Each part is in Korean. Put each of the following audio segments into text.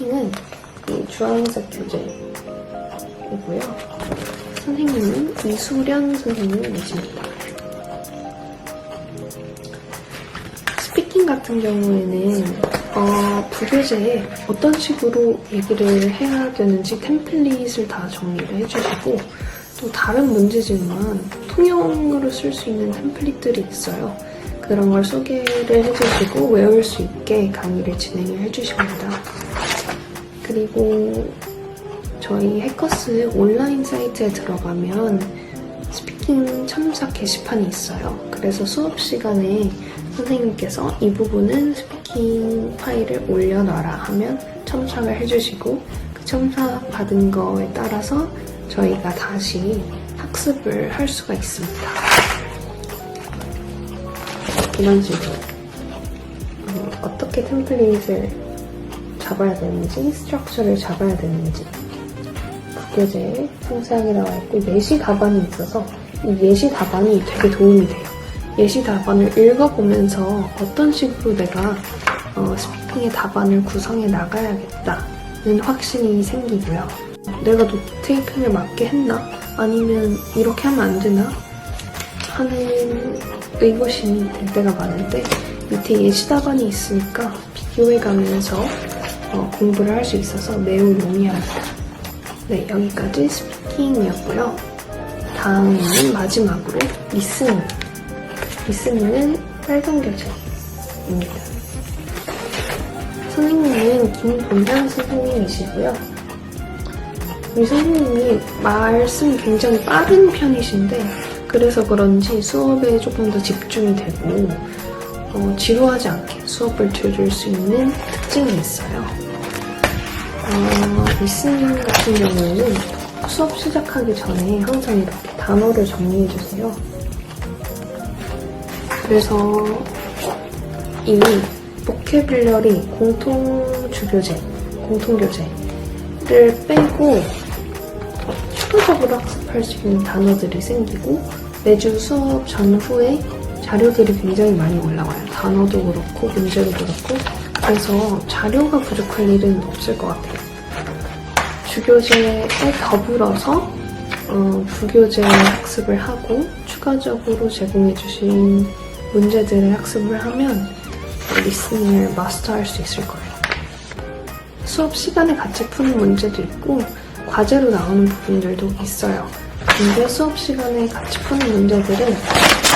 는 이 주황색 교재이고요. 선생님은 이수련 선생님이십니다. 스피킹 같은 경우에는 어, 부교재에 어떤 식으로 얘기를 해야 되는지 템플릿을 다 정리를 해주시고 또 다른 문제지만 통용으로 쓸 수 있는 템플릿들이 있어요. 그런 걸 소개를 해주시고 외울 수 있게 강의를 진행을 해주십니다. 그리고 저희 해커스 온라인 사이트에 들어가면 스피킹 첨삭 게시판이 있어요. 그래서 수업 시간에 선생님께서 이 부분은 스피킹 파일을 올려놔라 하면 첨삭을 해주시고 그 첨삭 받은 거에 따라서 저희가 다시 학습을 할 수가 있습니다. 이런 식으로 어, 어떻게 템플릿을 잡아야 되는지, 스트럭처를 잡아야 되는지 국교재에 상세하게 나와 있고 예시 답안이 있어서 이 예시 답안이 되게 도움이 돼요. 예시 답안을 읽어보면서 어떤 식으로 내가 어, 스피킹의 답안을 구성해 나가야겠다는 확신이 생기고요. 내가 노트 테이핑을 맞게 했나? 아니면 이렇게 하면 안 되나? 하는 의구심이 들 때가 많은데 밑에 예시 답안이 있으니까 비교해 가면서 어, 공부를 할 수 있어서 매우 용이합니다. 네, 여기까지 스피킹이었고요. 다음에는 마지막으로 리스닝. 리스닝은 빨간 교재입니다. 선생님은 김동현 선생님이시고요. 우리 선생님이 말씀이 굉장히 빠른 편이신데 그래서 그런지 수업에 조금 더 집중이 되고 어, 지루하지 않게 수업을 들을 수 있는 특징이 있어요. 어, 리스닝 같은 경우에는 수업 시작하기 전에 항상 이렇게 단어를 정리해 주세요. 그래서 이 보케블러리 공통 주교재, 공통 교재를 빼고 추가적으로 학습할 수 있는 단어들이 생기고 매주 수업 전후에 자료들이 굉장히 많이 올라와요. 단어도 그렇고 문제도 그렇고 그래서 자료가 부족할 일은 없을 것 같아요. 주교재에 더불어서 어, 부교재 학습을 하고 추가적으로 제공해주신 문제들을 학습을 하면 리스닝을 마스터할 수 있을 거예요. 수업 시간에 같이 푸는 문제도 있고 과제로 나오는 부분들도 있어요. 근데 수업 시간에 같이 푸는 문제들은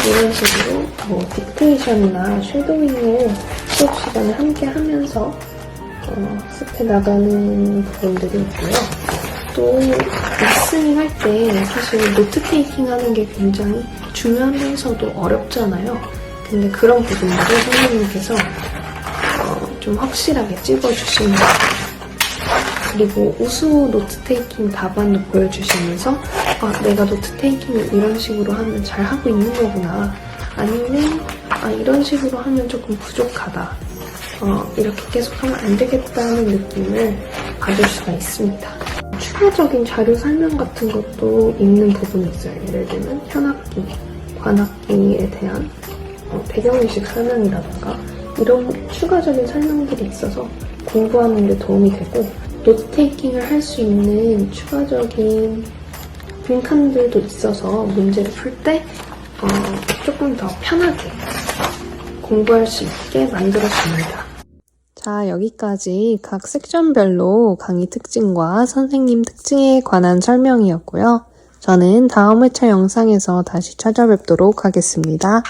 이런 식으로 뭐 딕테이션이나 쉐도잉을 수업 시간에 함께 하면서 어, 학습해 나가는 부분들이 있고요. 또 리스닝 할 때 사실 노트 테이킹 하는 게 굉장히 중요하면서도 어렵잖아요. 근데 그런 부분들을 선생님께서 어, 좀 확실하게 찍어주시는 것 같아요. 그리고 우수 노트 테이킹 답안도 보여주시면서 아, 내가 노트 테이킹을 이런 식으로 하면 잘 하고 있는 거구나. 아니면 아, 이런 식으로 하면 조금 부족하다. 어, 이렇게 계속 하면 안 되겠다는 느낌을 받을 수가 있습니다. 추가적인 자료 설명 같은 것도 있는 부분이 있어요. 예를 들면 현악기, 관악기에 대한 어, 배경의식 설명이라던가 이런 추가적인 설명들이 있어서 공부하는 데 도움이 되고 노트 테이킹을 할 수 있는 추가적인 빈칸들도 있어서 문제를 풀때 어, 조금 더 편하게 공부할 수 있게 만들어줍니다. 자, 여기까지 각 섹션별로 강의 특징과 선생님 특징에 관한 설명이었고요. 저는 다음 회차 영상에서 다시 찾아뵙도록 하겠습니다.